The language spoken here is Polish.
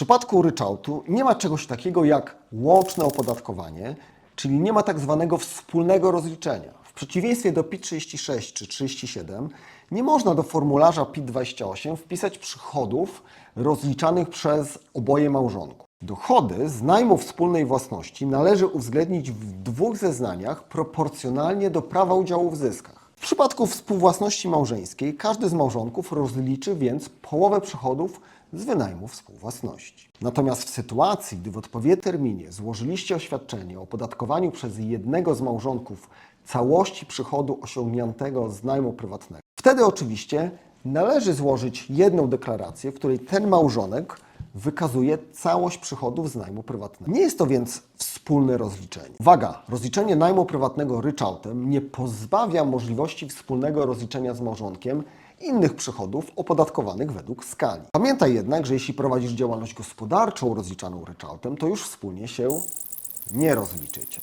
przypadku ryczałtu nie ma czegoś takiego jak łączne opodatkowanie, czyli nie ma tak zwanego wspólnego rozliczenia. W przeciwieństwie do PIT-36 czy 37 nie można do formularza PIT-28 wpisać przychodów rozliczanych przez oboje małżonków. Dochody z najmu wspólnej własności należy uwzględnić w dwóch zeznaniach proporcjonalnie do prawa udziału w zyskach. W przypadku współwłasności małżeńskiej każdy z małżonków rozliczy więc połowę przychodów z wynajmu współwłasności. Natomiast w sytuacji, gdy w odpowiednim terminie złożyliście oświadczenie o opodatkowaniu przez jednego z małżonków całości przychodu osiągniętego z najmu prywatnego, wtedy oczywiście należy złożyć jedną deklarację, w której ten małżonek wykazuje całość przychodów z najmu prywatnego. Nie jest to więc wspólne rozliczenie. Uwaga, rozliczenie najmu prywatnego ryczałtem nie pozbawia możliwości wspólnego rozliczenia z małżonkiem innych przychodów opodatkowanych według skali. Pamiętaj jednak, że jeśli prowadzisz działalność gospodarczą rozliczaną ryczałtem, to już wspólnie się nie rozliczycie.